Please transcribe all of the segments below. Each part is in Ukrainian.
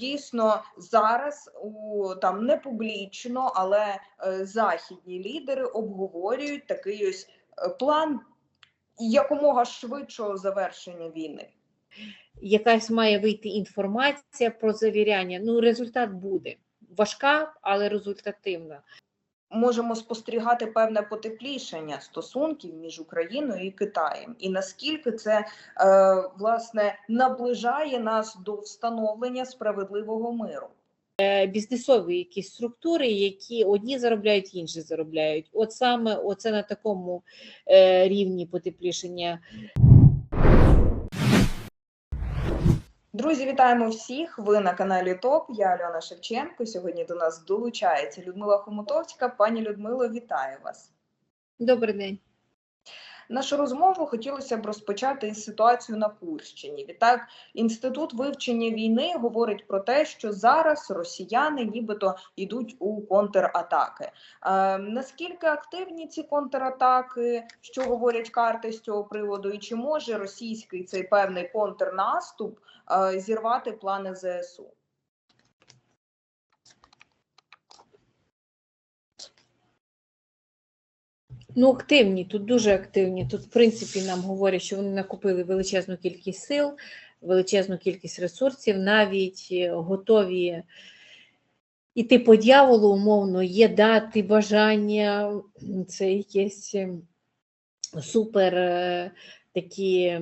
дійсно зараз у там не публічно, але е, західні лідери обговорюють такий ось е, план якомога швидшого завершення війни? Якась має вийти інформація про завіряння. Ну, результат буде. Важка, але результативна. Можемо спостерігати певне потеплішення стосунків між Україною і Китаєм, і наскільки це е, власне наближає нас до встановлення справедливого миру. Е, Бізнесові якісь структури, які одні заробляють, інші заробляють. От саме оце на такому е, рівні потеплішення. Друзі, вітаємо всіх! Ви на каналі ТОП. Я Альона Шевченко. Сьогодні до нас долучається Людмила Хомутовська. Пані Людмило, вітаю вас. Добрий день. Нашу розмову хотілося б розпочати із ситуації на Курщині. Відтак, інститут вивчення війни говорить про те, що зараз росіяни нібито йдуть у контратаки. Е, наскільки активні ці контратаки, що говорять карти з цього приводу, і чи може російський цей певний контрнаступ е, зірвати плани ЗСУ? Ну, активні, тут дуже активні. Тут, в принципі, нам говорять, що вони накопили величезну кількість сил, величезну кількість ресурсів, навіть е, готові іти по дьяволу, умовно, є дати, бажання, це якесь е, супер е, такі.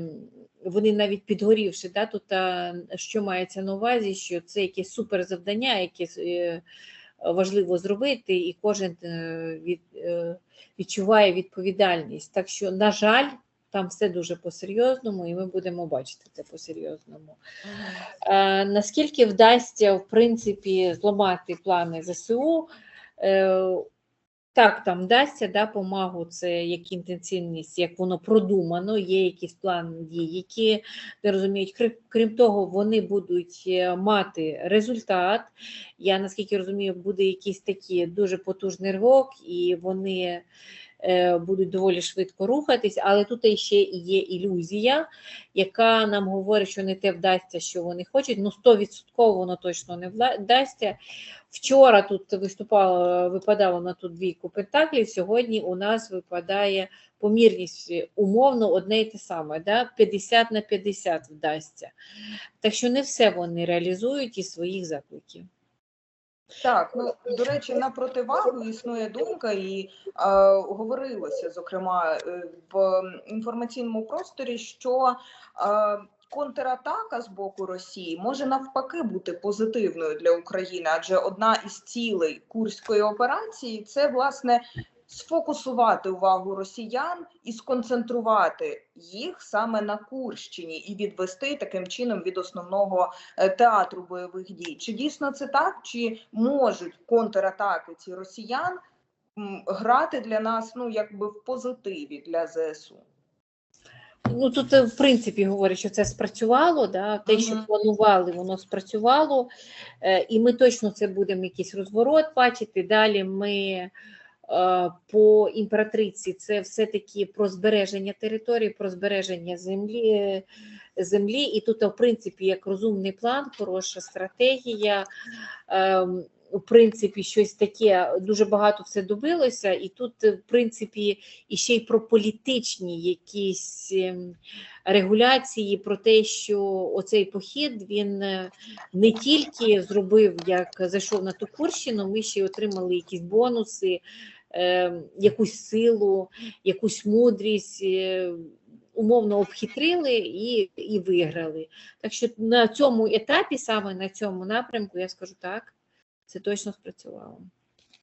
Вони навіть підгорівши, да, тут що мається на увазі, що це якесь супер завдання, яке е, важливо зробити, і кожен е, від, е, відчуває відповідальність. Так що, на жаль, там все дуже по-серйозному, і ми будемо бачити це по-серйозному. Е, наскільки вдасться, в принципі, зламати плани ЗСУ? Е, так, там дасться да, помагу, це як інтенсивність, як воно продумано, є якийсь план дій, які не розуміють. Крім, того, вони будуть е, мати результат. Я наскільки розумію, буде якийсь такий дуже потужний рок, і вони будуть доволі швидко рухатись, але тут ще є ілюзія, яка нам говорить, що не те вдасться, що вони хочуть. Ну, 100% воно точно не вдасться. Вчора тут виступало, випадало на ту двійку пентаклів, сьогодні у нас випадає помірність е, умовно одне і те саме, да? 50 на 50 вдасться. Так що не все вони реалізують із своїх закликів. Так, ну до речі, на противагу існує думка, і е, говорилося, зокрема, е, в інформаційному просторі, що е, контратака з боку Росії може навпаки бути позитивною для України, адже одна із цілей курської операції це власне сфокусувати увагу росіян і сконцентрувати їх саме на Курщині і відвести таким чином від основного е, театру бойових дій. Чи дійсно це так? Чи можуть контратаки ці росіян грати для нас ну якби в позитиві для ЗСУ? Ну тут, е, в принципі, говорять, що це спрацювало, да? те, що планували, воно спрацювало, е, і ми точно це будемо якийсь розворот бачити. Далі ми по імператриці це все-таки про збереження території, про збереження землі, е, землі. І тут, в принципі, як розумний план, хороша стратегія. Ем, В принципі, щось таке дуже багато все добилося, і тут, е, в принципі, і ще й про політичні якісь ем, регуляції, про те, що оцей похід він е, не тільки зробив, як зайшов на ту Курщину, ми ще й отримали якісь бонуси, е, якусь силу, якусь мудрість. е, Умовно обхитрили і, і виграли. Так що на цьому етапі, саме на цьому напрямку, я скажу так, це точно спрацювало.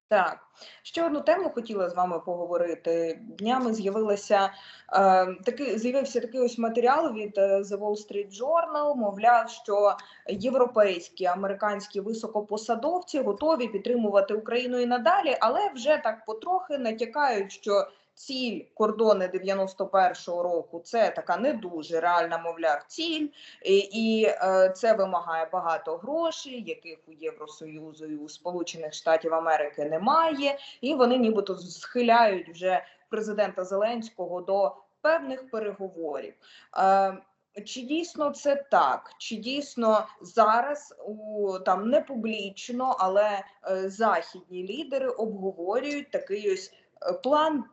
Так, ще одну тему хотіла з вами поговорити. Днями з'явилася е, такий з'явився такий ось матеріал від е, The Wall Street Journal, мовляв, що європейські американські високопосадовці готові підтримувати Україну і надалі, але вже так потрохи натякають, що ціль кордони 91-го року це така не дуже реальна, мовляв, ціль, і, і е, це вимагає багато грошей, яких у Євросоюзу і у Сполучених Штатів Америки немає, і вони нібито схиляють вже президента Зеленського до певних переговорів. Е, Чи дійсно це так? Чи дійсно зараз у там не публічно, але е, західні лідери обговорюють такий ось е, план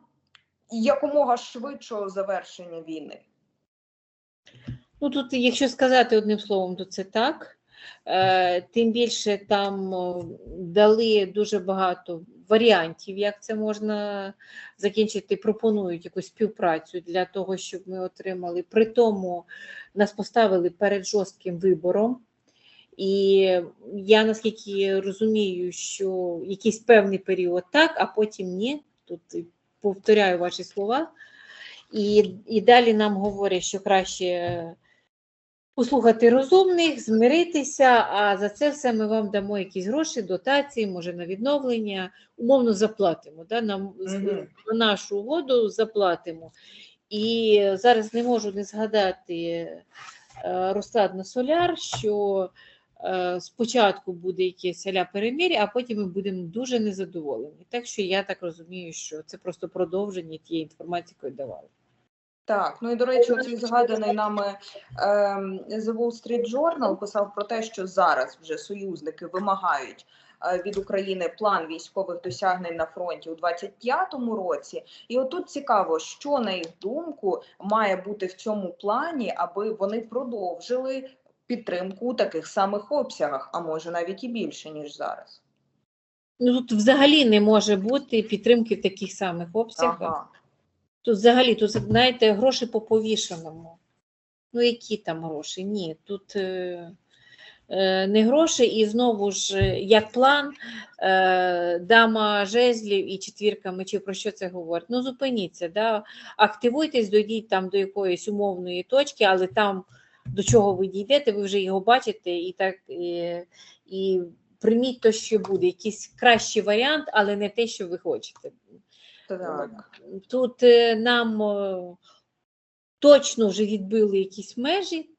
якомога швидшого завершення війни? Ну тут, якщо сказати одним словом, то це так. Е, Тим більше там дали дуже багато варіантів, як це можна закінчити. Пропонують якусь співпрацю для того, щоб ми отримали. При тому нас поставили перед жорстким вибором. І я наскільки розумію, що якийсь певний період так, а потім ні. Тут повторяю ваші слова. І, і далі нам говорять, що краще послухати розумних, змиритися, а за це все ми вам дамо якісь гроші, дотації, може на відновлення, умовно заплатимо. Да? Нам Мгм. на нашу угоду заплатимо. І зараз не можу не згадати е, Розкладна Соляр, що спочатку буде якесь аля перемир'я, а потім ми будемо дуже незадоволені. Так що я так розумію, що це просто продовження тієї інформації, яку давали. Так, ну і до речі, цей згаданий нами ем, The Wall Street Journal писав про те, що зараз вже союзники вимагають е, від України план військових досягнень на фронті у 25-му році. І отут цікаво, що на їх думку має бути в цьому плані, аби вони продовжили підтримку у таких самих обсягах, а може навіть і більше ніж зараз. Ну тут взагалі не може бути підтримки в таких самих обсягах. Ага. Тут взагалі, тут, знаєте, гроші по повішеному. Ну, які там гроші? Ні, тут е, е, не гроші, і знову ж, е, як план, е, дама жезлів і четвірка мечів, про що це говорить? Ну, зупиніться, да? активуйтесь, дойдіть там до якоїсь умовної точки, але там, до чого ви дійдете, ви вже його бачите, і так і, і прийміть то, що буде. Якийсь кращий варіант, але не те, що ви хочете. Так. Тут е, нам е, точно вже відбили якісь межі.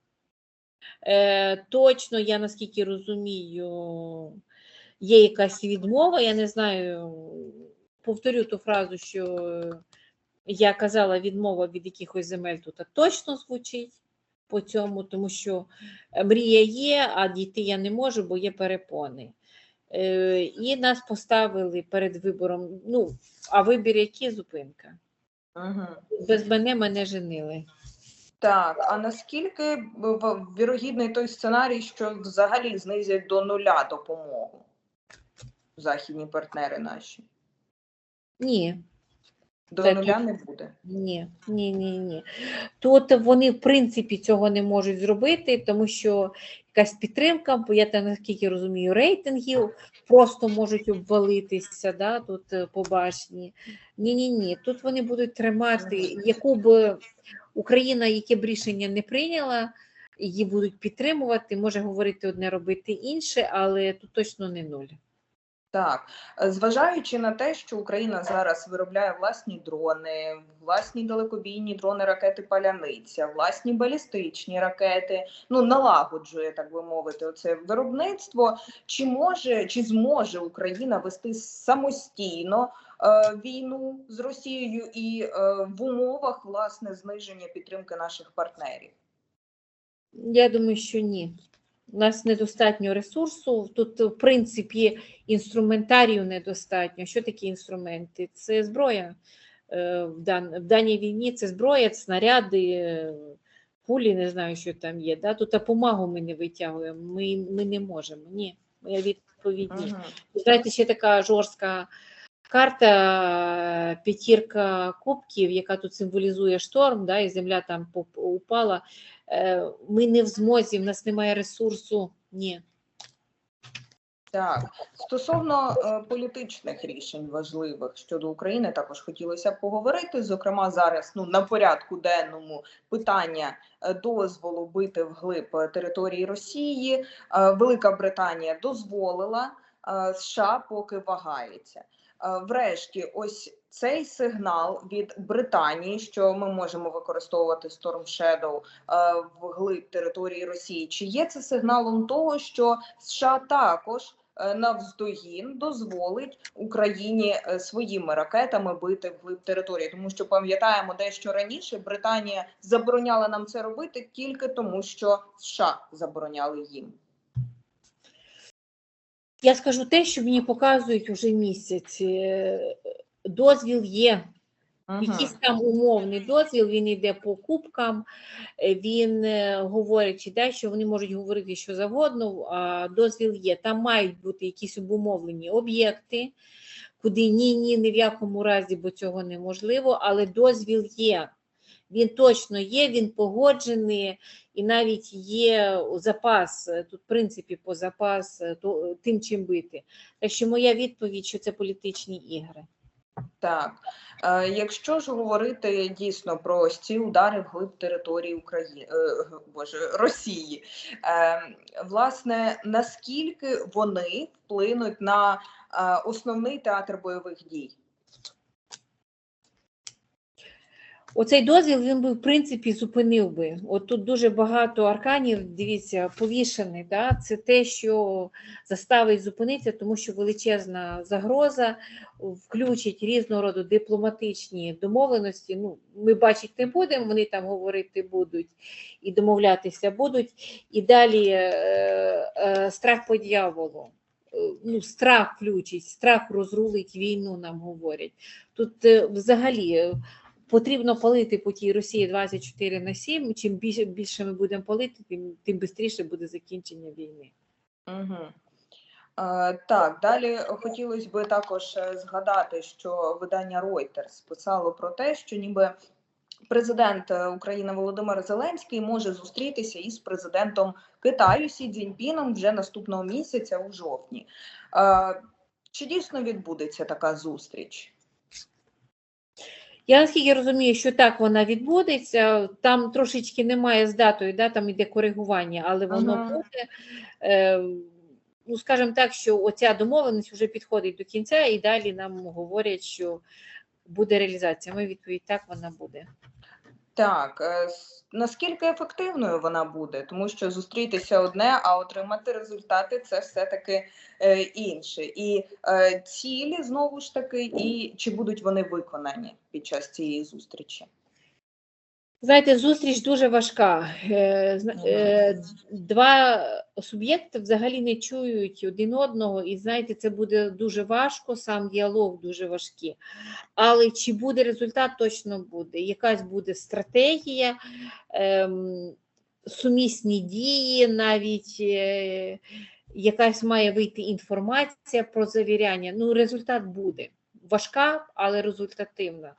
Е, Точно, я наскільки розумію, є якась відмова. Я не знаю, повторю ту фразу, що я казала, відмова від якихось земель тут точно звучить по цьому, тому що е, мрія є, а дійти я не можу, бо є перепони. Е, І нас поставили перед вибором. Ну, а вибір який зупинка? Угу. Без мене мене женили. Так, а наскільки вірогідний той сценарій, що взагалі знизять до нуля допомогу західні партнери наші? Ні, До нуля не буде. ні, ні, ні, ні. Тут вони, в принципі, цього не можуть зробити, тому що якась підтримка, бо я там, наскільки розумію, рейтингів просто можуть обвалитися да, тут е, по башні. Ні, ні, ні. Тут вони будуть тримати, яку б Україна, яке б рішення не прийняла, її будуть підтримувати, може говорити одне, робити інше, але тут точно не нуль. Так, е, зважаючи на те, що Україна зараз виробляє власні дрони, власні далекобійні дрони, ракети Паляниця, власні балістичні ракети, ну налагоджує, так би мовити, оце виробництво. Чи може чи зможе Україна вести самостійно е, війну з Росією і е, в умовах власне зниження підтримки наших партнерів? Я думаю, що ні. У нас недостатньо ресурсу. Тут, в принципі, інструментарію недостатньо. Що такі інструменти? Це зброя. Е, В, даній війні це зброя, це снаряди, е, пулі, не знаю, що там є. Да? Тут допомогу ми не витягуємо, ми, ми не можемо. Ні, моя відповідь. Мгм. Знаєте, ще така жорстка карта, п'ятірка кубків, яка тут символізує шторм, да, і земля там упала. Е, Ми не в змозі, в нас немає ресурсу. Ні. Так, стосовно е, політичних рішень важливих щодо України, також хотілося б поговорити. Зокрема, зараз ну на порядку денному питання е, дозволу бити вглиб території Росії. Е, Велика Британія дозволила, е, США поки вагається. Е, Врешті, ось цей сигнал від Британії, що ми можемо використовувати Storm Shadow е, вглиб території Росії. Чи є це сигналом того, що США також е, навздогін дозволить Україні своїми ракетами бити вглиб території, тому що пам'ятаємо дещо раніше Британія забороняла нам це робити тільки тому, що США забороняли їм. Я скажу те, що мені показують уже місяць. Е, Дозвіл є, якийсь там умовний дозвіл, він йде по кубкам, е, він е, говорить, чи да, що вони можуть говорити що завгодно, а дозвіл є. Там мають бути якісь обумовлені об'єкти, куди ні, ні, ні в якому разі, бо цього неможливо, але дозвіл є. Він точно є, він погоджений, і навіть є запас, е, тут, в принципі, по запас е, то, тим, чим бити. Так що моя відповідь, що це політичні ігри. Так, е, якщо ж говорити дійсно про ці удари вглиб території України, е, боже Росії, е, власне, наскільки вони вплинуть на е, основний театр бойових дій? Оцей дозвіл він би в принципі зупинив би. От тут дуже багато арканів, дивіться, повішений. Да? Це те, що заставить зупинитися, тому що величезна загроза включить різного роду дипломатичні домовленості. Ну, ми бачити не будемо, вони там говорити будуть і домовлятися будуть. І далі е, е, страх по дьяволу. Е, Ну, страх включить, страх розрулить війну, нам говорять. Тут е, взагалі потрібно палити по тій Росії 24 на 7. Чим більше, більше ми будемо палити, тим, тим швидше буде закінчення війни. Угу. Так, далі хотілося б також е, згадати, що видання Reuters писало про те, що ніби президент е, України Володимир Зеленський може зустрітися із президентом Китаю Сі Цзіньпіном вже наступного місяця у жовтні. Чи дійсно відбудеться така зустріч? Я наскільки розумію, що так вона відбудеться. Там трошечки немає з датою, да, там іде коригування, але воно Ага. буде. Е, ну, скажімо так, що оця домовленість вже підходить до кінця, і далі нам говорять, що буде реалізація. Ми відповідь так вона буде. Так, е, наскільки ефективною вона буде? Тому що зустрітися одне, а отримати результати це все-таки е, інше. І е, цілі знову ж таки, і чи будуть вони виконані під час цієї зустрічі? Знаєте, зустріч дуже важка. Е, зна- е, Два суб'єкти взагалі не чують один одного, і знаєте, це буде дуже важко, сам діалог дуже важкий. Але чи буде результат, точно буде. Якась буде стратегія, ем, сумісні дії, навіть е, якась має вийти інформація про завіряння. Ну, результат буде. Важка, але результативна.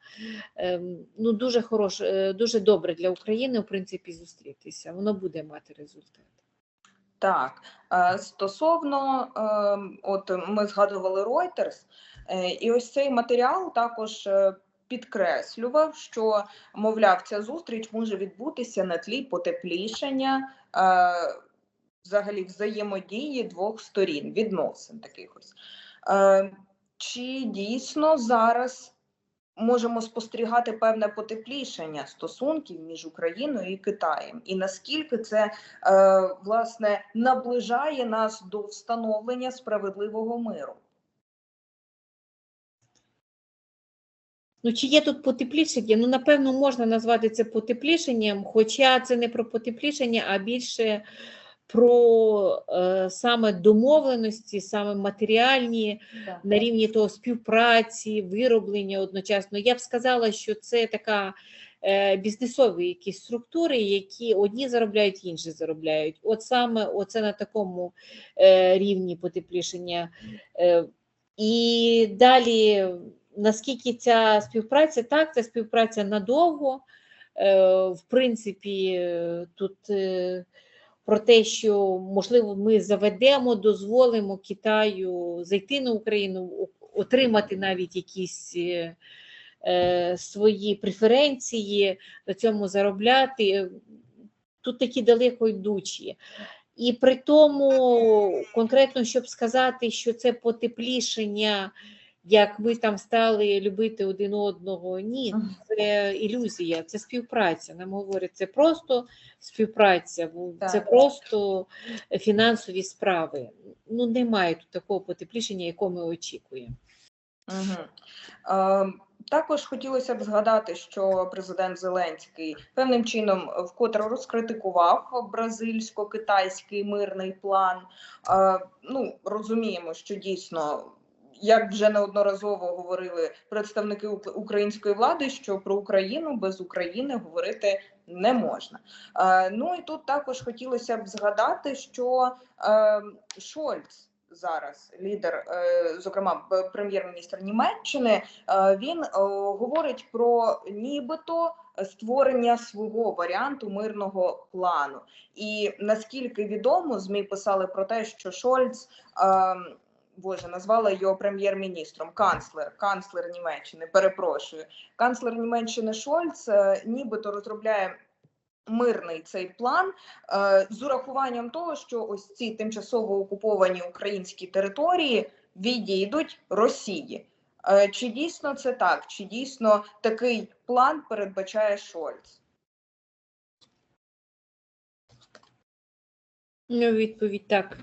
Ем, ну, дуже хорош, е, дуже добре для України, в принципі, зустрітися. Воно буде мати результат. Так, е, стосовно, е, от ми згадували Reuters, е, і ось цей матеріал також підкреслював, що, мовляв, ця зустріч може відбутися на тлі потеплішення взагалі взаємодії двох сторін, відносин таких ось. Чи дійсно зараз можемо спостерігати певне потеплішення стосунків між Україною і Китаєм? І наскільки це е, власне наближає нас до встановлення справедливого миру. Ну, чи є тут потеплішення? Ну, напевно, можна назвати це потеплішенням, хоча це не про потеплішення, а більше про е, саме домовленості, саме матеріальні на рівні того співпраці, вироблення одночасно. Я б сказала, що це така е, бізнесові якісь структури, які одні заробляють, інші заробляють. От саме оце на такому е, рівні потеплішення. Е, і далі, наскільки ця співпраця, так, це співпраця надовго. Е, в принципі, тут. Е, про те, що можливо ми заведемо, дозволимо Китаю зайти на Україну, отримати навіть якісь е, е, свої преференції, на цьому заробляти. Тут такі далеко йдучі. І при тому, конкретно, щоб сказати, що це потеплішення як ми там стали любити один одного. Ні, це ілюзія, це співпраця. Нам говорять, це просто співпраця, це просто фінансові справи. Ну, немає тут такого потеплішення, якого ми очікуємо. Угу. Також хотілося б згадати, що президент Зеленський певним чином вкотре розкритикував бразильсько-китайський мирний план. Е, ну, розуміємо, що дійсно. Як вже неодноразово говорили представники української влади, що про Україну без України говорити не можна. Е, ну і тут також хотілося б згадати, що е, Шольц зараз лідер, е, зокрема прем'єр-міністр Німеччини, він говорить про нібито створення свого варіанту мирного плану. І наскільки відомо, змі писали про те, що Шольц. Боже, назвала його прем'єр-міністром, канцлер, канцлер Німеччини. Перепрошую, канцлер Німеччини Шольц е, нібито розробляє мирний цей план е, з урахуванням того, що ось ці тимчасово окуповані українські території відійдуть Росії. Е, Чи дійсно це так? Чи дійсно такий план передбачає Шольц? Ну, відповідь так.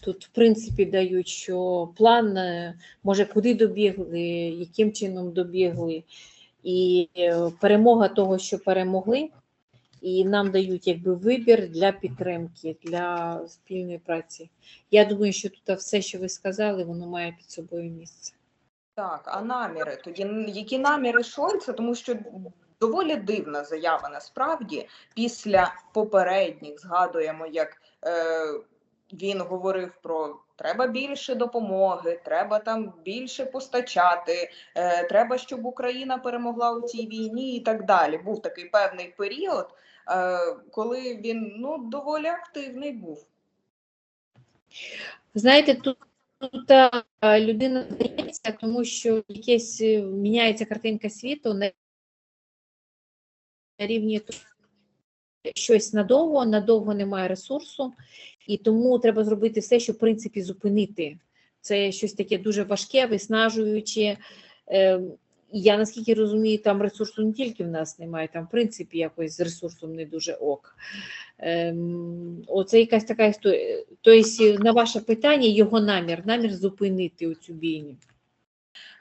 Тут, в принципі, дають, що план, е, може, куди добігли, яким чином добігли, і е, перемога того, що перемогли, і нам дають якби вибір для підтримки, для спільної праці. Я думаю, що тут все, що ви сказали, воно має під собою місце. Так, а наміри тоді які наміри Шольца? Тому що доволі дивна заява насправді після попередніх згадуємо, як е, він говорив про треба більше допомоги, треба там більше постачати, е, треба, щоб Україна перемогла у цій війні і так далі. Був такий певний період, е, коли він ну доволі активний був. Знаєте, тут, тут та людина здається, тому що якесь е, міняється картинка світу на рівні щось надовго, надовго немає ресурсу, і тому треба зробити все, щоб в принципі зупинити. Це щось таке дуже важке, виснажуюче. Е, Я наскільки розумію, там ресурсу не тільки в нас немає, там, в принципі, якось з ресурсом не дуже ок. Ем, оце якась така історія. Тобто, на ваше питання, його намір, намір зупинити оцю бійню.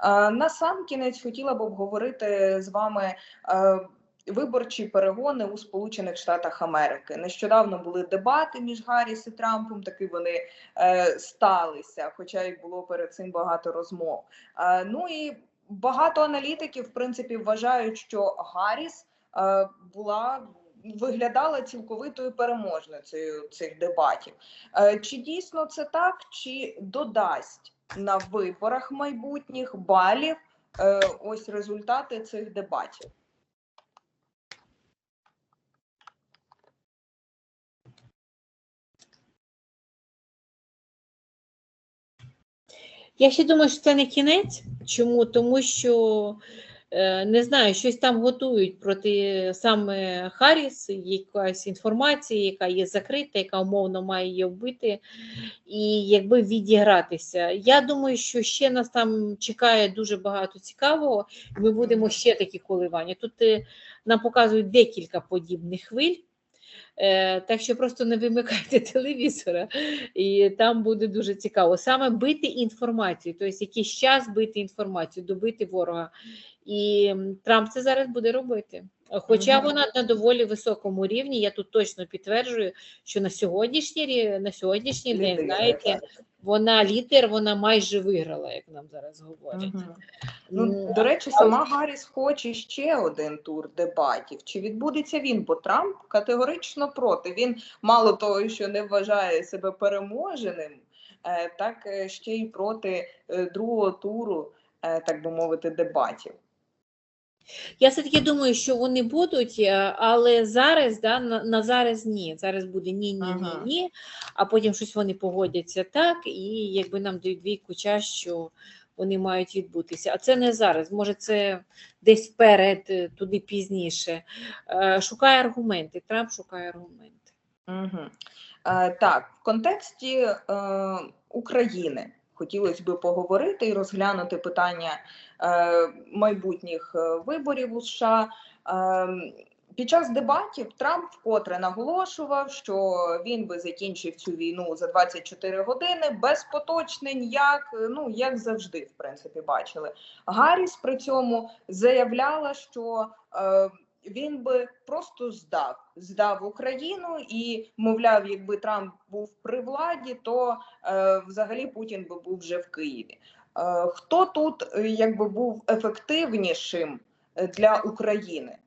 Е, На сам кінець хотіла б обговорити з вами е, виборчі перегони у Сполучених Штатах Америки. Нещодавно були дебати між Гарріс і Трампом. Таки вони е, сталися, хоча й було перед цим багато розмов. Е, ну і багато аналітиків, в принципі, вважають, що Гарріс е, була. Виглядала цілковитою переможницею цих дебатів. Е, Чи дійсно це так, чи додасть на виборах майбутніх балів е, ось результати цих дебатів. Я ще думаю, що це не кінець. Чому? Тому що е, не знаю, щось там готують проти саме Харріс, якась інформація, яка є закрита, яка умовно має її вбити, і якби відігратися. Я думаю, що ще нас там чекає дуже багато цікавого, ми будемо ще такі коливання. Тут е, нам показують декілька подібних хвиль. Е, Так що просто не вимикайте телевізора, і там буде дуже цікаво. Саме бити інформацію, тобто якийсь час бити інформацію, добити ворога. І Трамп це зараз буде робити. Хоча Мгм. вона на доволі високому рівні, я тут точно підтверджую, що на сьогоднішній на сьогоднішній день, знаєте. Вона лідер, вона майже виграла, як нам зараз говорять. Мгм. Ну, до речі, сама Гарріс хоче ще один тур дебатів. Чи відбудеться він? Бо Трамп категорично проти. Він мало того, що не вважає себе переможеним, е, так е, ще й проти е, другого туру, так би мовити, дебатів. Я все-таки думаю, що вони будуть, е, але зараз, да, на, на зараз ні. Зараз буде ні, ні, ні, Ага. ні, а потім щось вони погодяться так, і якби нам дають двійку час, що вони мають відбутися. А це не зараз, може, це десь вперед, е, туди пізніше. Е, Шукає аргументи. Трамп шукає аргументи. Угу. Е, так, в контексті е, України хотілося би поговорити і розглянути питання е, майбутніх е, виборів у США. Е, під час дебатів Трамп вкотре наголошував, що він би закінчив цю війну за 24 години без поточнень, як ну як завжди, в принципі, бачили. Гарріс при цьому заявляла, що він би просто здав, здав Україну і, мовляв, якби Трамп був при владі, то е, взагалі Путін би був вже в Києві. Е, хто тут е, якби був ефективнішим е, для України?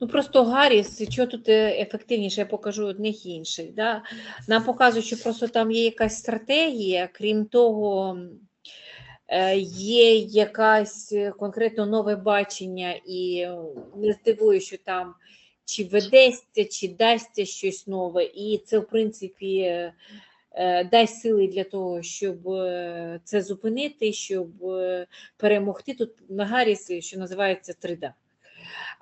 Ну просто Гарріс, що тут е, ефективніше, я покажу одних інших. Да? Нам показують, що просто там є якась стратегія, крім того, е, є якась е, конкретно нове бачення, і не здивую, що там чи ведеться, чи дасться щось нове, і це, в принципі, дасть сили для того, щоб це зупинити, щоб перемогти. Тут на Гаррісі, що називається 3D.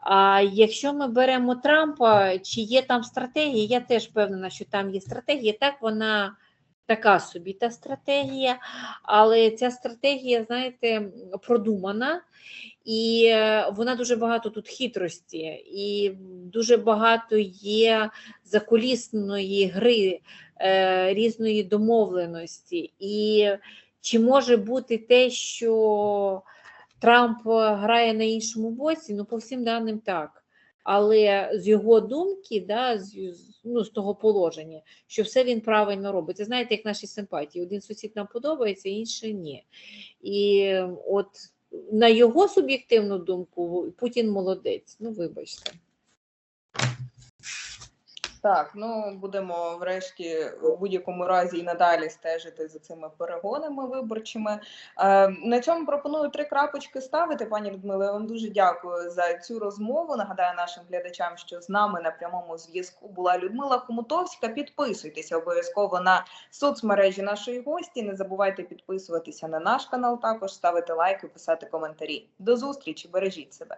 А якщо ми беремо Трампа, чи є там стратегія, я теж впевнена, що там є стратегія. Так, вона така собі та стратегія, але ця стратегія, знаєте, продумана, і е, вона дуже багато тут хитрості, і дуже багато є закулісної гри, е, різної домовленості. І чи може бути те, що Трамп е, грає на іншому боці, ну по всім даним так. Але з його думки, да, з, ну, з того положення, що все він правильно робить. Це знаєте, як наші симпатії. Один сусід нам подобається, інший ні. І от на його суб'єктивну думку, Путін молодець. Ну, вибачте. Так, ну будемо врешті в будь-якому разі і надалі стежити за цими перегонами виборчими. Е, на цьому пропоную три крапочки ставити. Пані Людмила, вам дуже дякую за цю розмову. Нагадаю нашим глядачам, що з нами на прямому зв'язку була Людмила Хомутовська. Підписуйтеся обов'язково на соцмережі нашої гості. Не забувайте підписуватися на наш канал, також ставити лайки, писати коментарі. До зустрічі, бережіть себе.